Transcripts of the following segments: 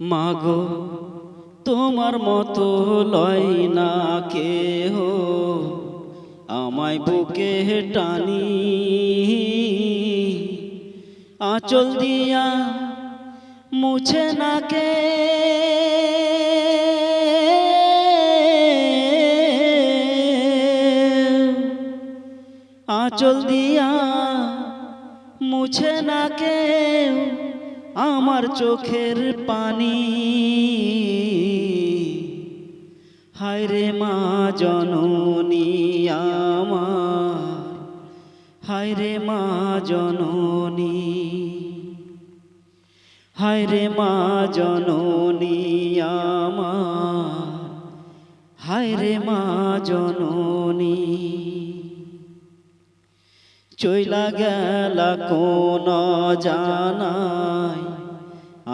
মাগো, তোমার মতো লয় না কেহ। আমায় বুকে টানি, আঁচল দিয়া মুছে না কে। আঁচল দিয়া মুছে না কেউ। আমার চোখের পানি। হায় রে মা জননী আমার। হায় রে মা জননী। হায় রে মা জননী আমার। হায় রে মা জননী। চইলা গেলা কোন জানাই,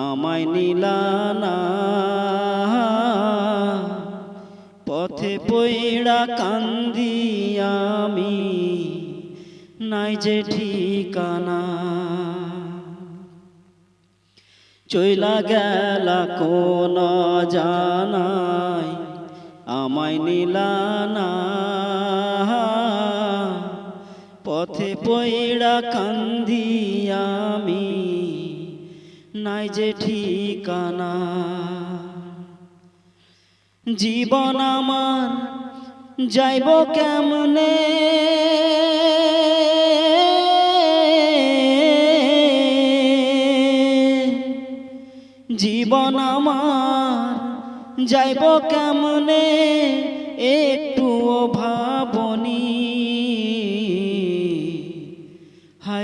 আমায় নিলানা পথে পইড়া কান্দি আমি, নাই যে ঠিকানা। চইলা গেলা কোন জানাই, আমায় নিলানা পথে পইড়া কান্দি আমি নাই যে ঠিকানা। জীবন আমার যাইব কেমনে? জীবন আমার যাইব কেমনে? একটু ভাবনি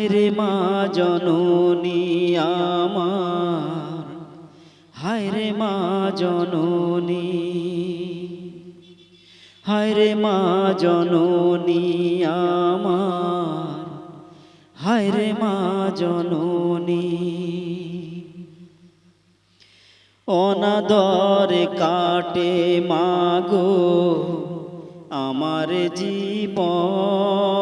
হায় রে মা জননী আমার। হায় রে মা জননী। হায় রে মা জননী আমার। হায় রে মা জননী। অনাদরে কাটে মাগো আমার জীবন।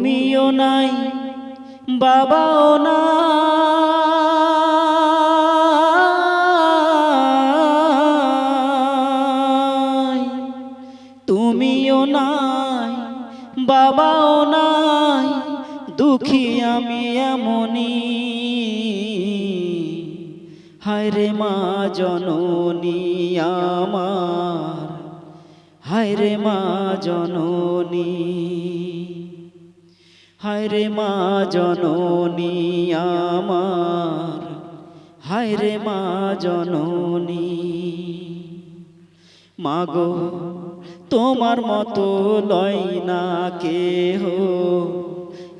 তুমিও নাই, বাবাও না। তুমিও নাই, বাবাও নাই, দুঃখী আমি এমনি হায় রে মা জননী আমার, হায় রে মা জননী। হায় রে মা জননী আমার, হায় রে মা জননী। মাগো, তোমার মতো লয় না কেহ,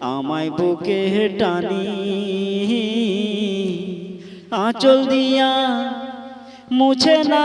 আমায় বুকে টানি। আঁচল দিয়া মুছে না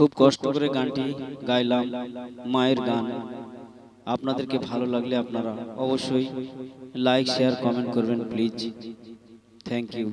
খুব কষ্ট করে গানটি গাইলাম মায়ের গান। আপনাদেরকে ভালো লাগলে আপনারা অবশ্যই লাইক শেয়ার কমেন্ট করবেন প্লিজ থ্যাংক ইউ